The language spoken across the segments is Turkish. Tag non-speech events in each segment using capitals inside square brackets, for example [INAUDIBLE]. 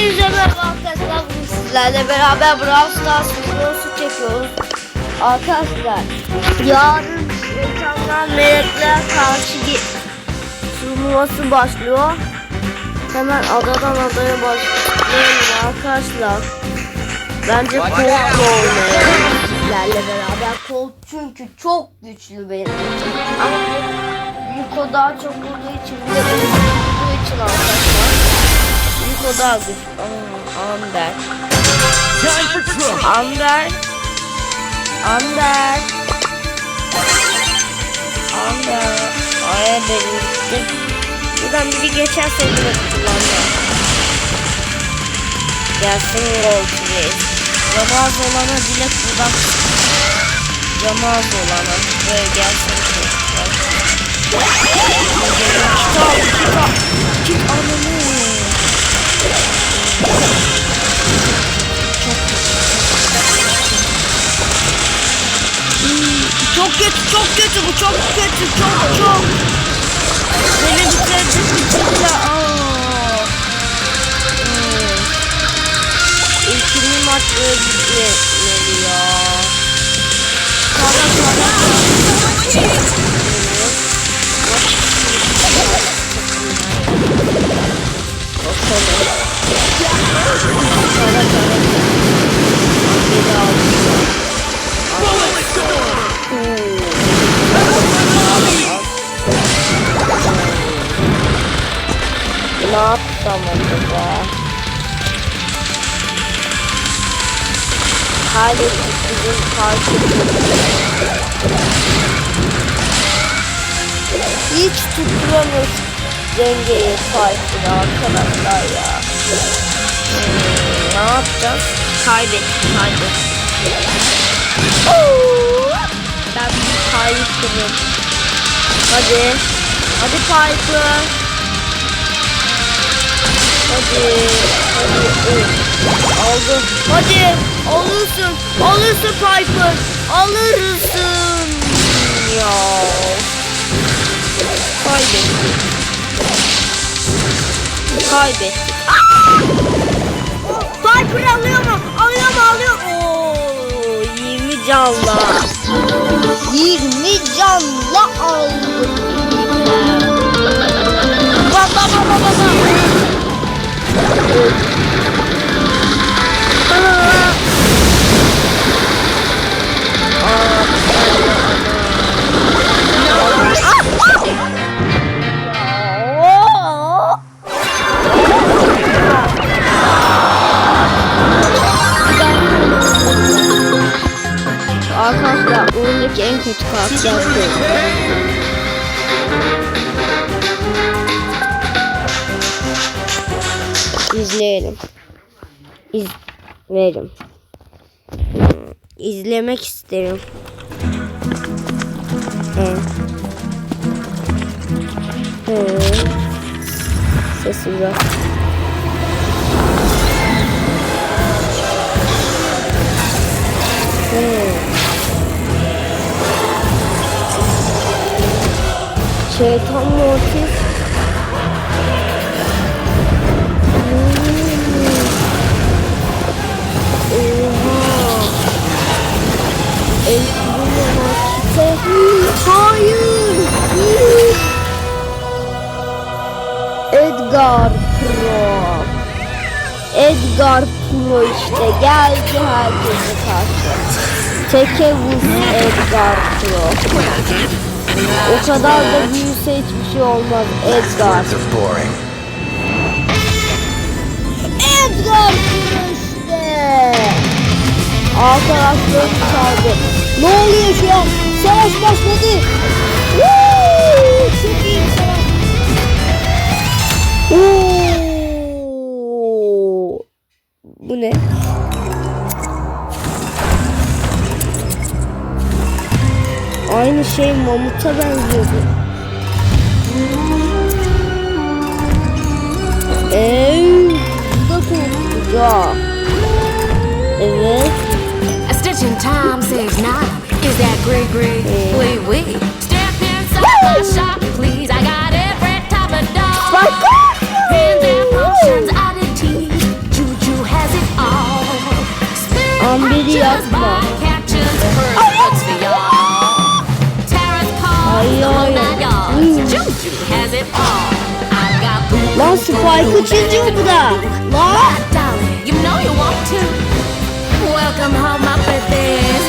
Hepinize merhaba arkadaşlar. Bugün sizlerle beraber Brawl Stars videosu çekiyoruz. Arkadaşlar yarın şeytanlar melekler karşı turnuvası başlıyor. Hemen adadan adaya başlayalım arkadaşlar. Bence Colt olmayalım sizlerle beraber. Colt çünkü çok güçlü benim için. Ama Yuko daha çok vurduğu için bir de vurduğu için arkadaşlar. Daha güçlü. Aa, Amber. Amber. Amber. Amber. Ay benim. Buradan biri geçerse bile kullanacağım. Gelsin Gold'u Ramaz olana dilek buradan Ramaz olana böyle gelsin. Kitap, kitap, kit ananı. Çok kötü, çok kötü bu, çok kötü, çok çok. Beni bitirdi, bitirdi. Bir Ne yapsam acaba? Kaybettik bizim karşımızda. Hiç tutturamıyoruz dengeyi farkını arkadaşlar ya. Hmm, ne yapacağız? Kaybettik. Oo! Ben bir kaybettim. Hadi. Hadi Piper. Hadi. Hadi. Aldım. Hadi. Alırsın. Alırsın Piper. Alırsın. Ya. Kaybettik. Kaybettik. Canla. 20 canla aldım. Baba baba baba. Arkadaşlar bu. İzleyelim. İzleyelim. İzlemek isterim. Evet. Evet. Sesi biraz. Evet. Şeytan motif. Oha. Elbirine makite. Hayır. Edgar Pro. Edgar Pro işte geldi herkese karşı. Teke vur Edgar Pro. O kadar da büyüse hiçbir şey olmaz Edgar. Edgar işte. Arkadaşlarım çaldı. Ne oluyor şu an? Savaş başladı. Woo! Çok iyi savaş. Oo! Bu ne? Aynı şey mamuta benziyordu. Eee bu da korkutucu. Evet. A stitch in time saves nine. Is that gray gray? Wee wee. Step inside my shop, please. I got every type of dog. My God! And Lan Spike'ı çiziyor bu da. Lan. You know you want to. Welcome home, my babies.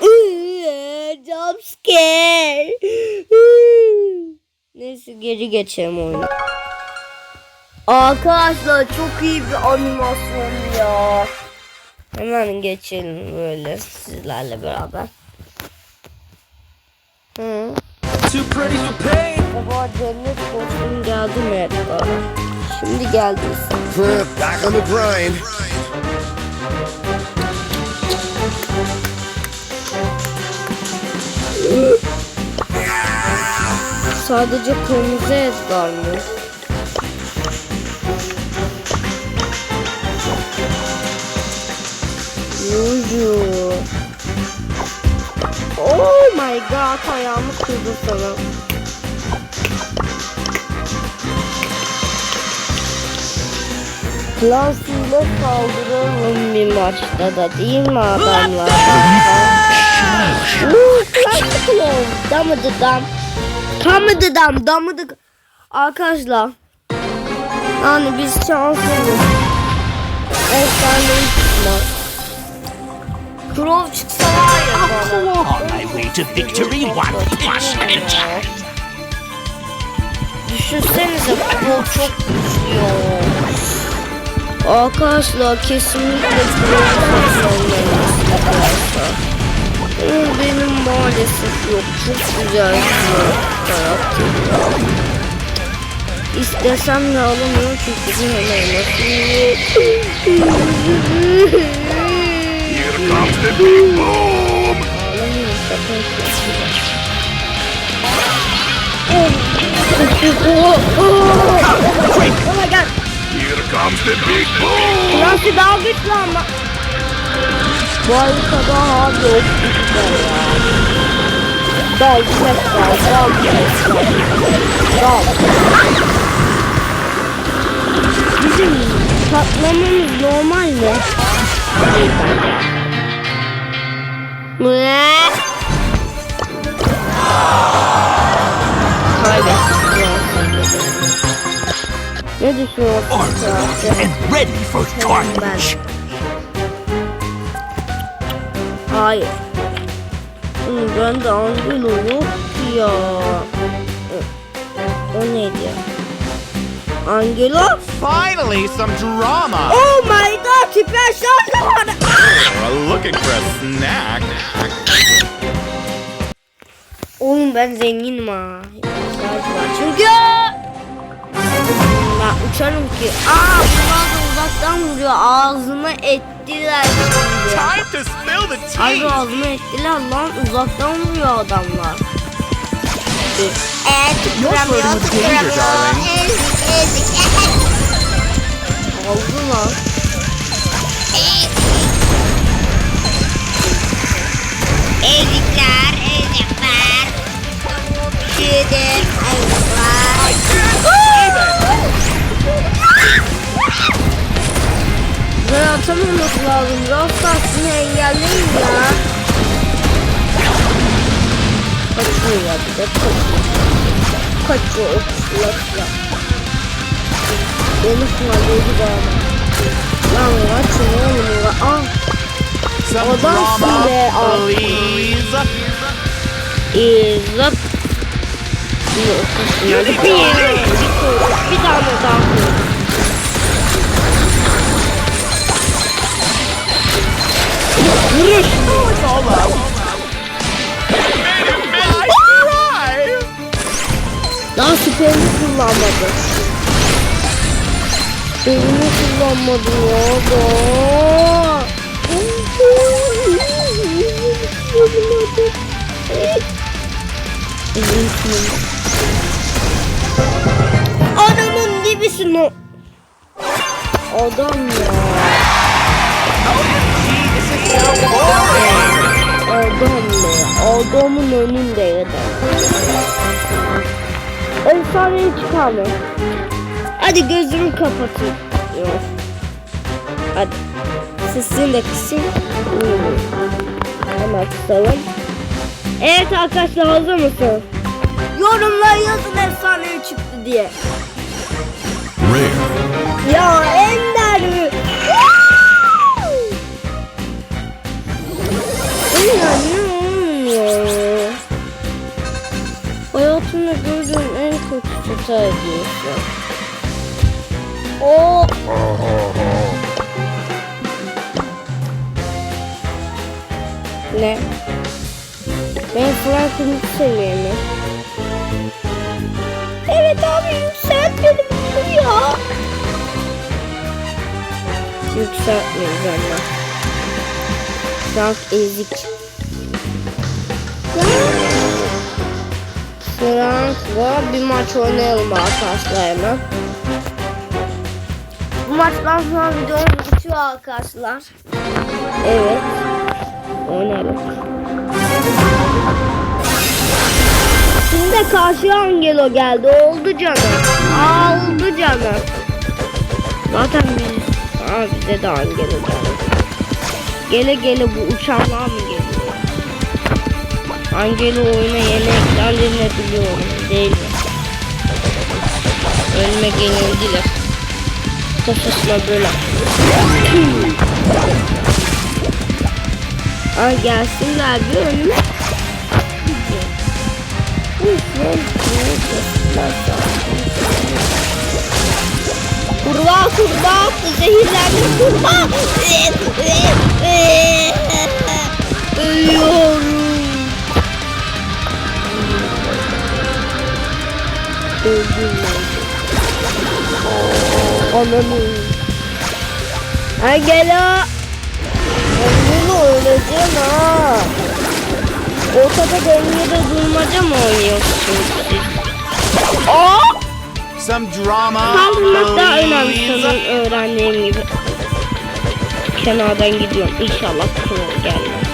[LAUGHS] Jump scare. Neyse geri geçelim oyuna. Arkadaşlar çok iyi bir animasyon ya. Hemen geçelim böyle sizlerle beraber. Hı. Baba cennet olsun geldi mi? Şimdi geldiyse. Back on the grind. Sadece kırmızı Edgar mı? Yuju. Oh my god ayağımı kırdı sana. Klasıyla saldıralım bir maçta da değil mi adamlar? Uuu Klasik Klon. Damadı dam. Damadı dam. Damadı. Arkadaşlar. Yani biz şanslıyız. Efsane çıkma. Krov çıksa way to victory, one punch ninja. Düşünsenize Krov çok güçlü. Arkadaşlar kesinlikle Krov'u satın arkadaşlar. Benim maalesef yok. Çok güzel bir karakter ya. İstesem de alamıyorum çünkü elması yok. Here comes the big boom. Alamıyorum sakın. Oh my god. Here comes the big boom. Nasıl daha güçlü ama. Bu haritada abi yok güçler ya. Dal ses dal dal ses dal. Dal. Bizim patlamamız normal mi? Ne? Kaybettik. Armed and ready for carnage. Hayır. Ben de Angelo yok ya. O neydi ya? Angelo? Finally, some drama. Oh my god, hiper şarjı var. Looking for a snack. Oğlum ben zenginim ha. Çünkü. Ben uçarım ki. Aa bunlar da uzaktan vuruyor. Ağzıma ettiler şimdi. Time to spill the Ay tea. ağzıma ettiler lan uzaktan vuruyor adamlar. Evet, danger, darling. Ezik, ezik. Oldu lan. Ben atamaması lazım. Raftasını engelleyin ya. Kaçıyor ya bir de kaçıyor. Kaçıyor okuşlar. Beni sınavlıyordu bana. Lan kaçın oğlum ya. Ah Adamsın be, okuşlar. Bir, bir, bir tane daha. Alright. Daha süperini kullanmadı. Süperini kullanmadı ya da. Adamın dibisin o. Adam ya. Adamın önünde adam. Efsaneyi çıkarma. Hadi gözümü kapatayım. Yok. Hadi. Sesini de kısın. Hemen kısalım. Evet arkadaşlar hazır mısın? Yorumlara yazın efsane çıktı diye. Frank'ın seviyemi. Evet abi yükselt dedim ya. Yükseltmeyeceğim ben. Frank ezik. Frank'la bir maç oynayalım arkadaşlar hemen. Bu maçtan sonra videomuz bitiyor arkadaşlar. Evet. Oynayalım. Şimdi de karşıya Angelo geldi. Oldu canım. Oldu canım. Zaten biz... Aa bize de Angelo geldi. Gele gele bu uçanlar mı geliyor? Angelo oyuna yeni eklendiğini biliyorum. Değil mi? Önüme yenildiler. Kafasına böyle. Ay gelsinler bir önüme. Kurbağa kurbağa zehirlendim kurbağa. Ölüyorum. Öldüm ben. Ananı. Ay gel ha. Bunu öleceğim ha. Ortada dengede durmaca mı oynuyorsunuz siz? Aa! Some drama. Kaldırmak daha önemli sanırım öğrendiğim gibi. Kenardan gidiyorum. İnşallah kral gelmez.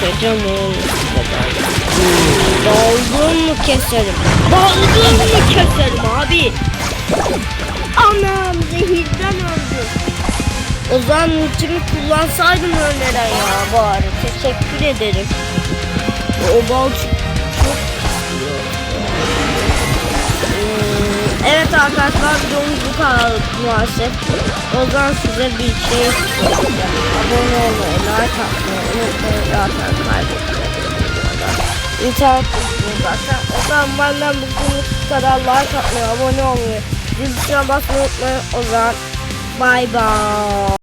Keseceğim oğlum. Daldın mı keserim. Daldın mı keserim abi. Anam zehirden öldüm. O zaman ultimi kullansaydım önceden ya bari. Teşekkür ederim. O bal çok Hmm, Evet arkadaşlar videomuz bu kadar maalesef. O zaman size bir şey. Abone olmayı, like atmayı unutmayın zaten kaybetmeyin. İnternet zaten. O zaman benden bu kadar like atmayı, abone olmayı, zil tuşuna basmayı unutmayın. O zaman bye bye.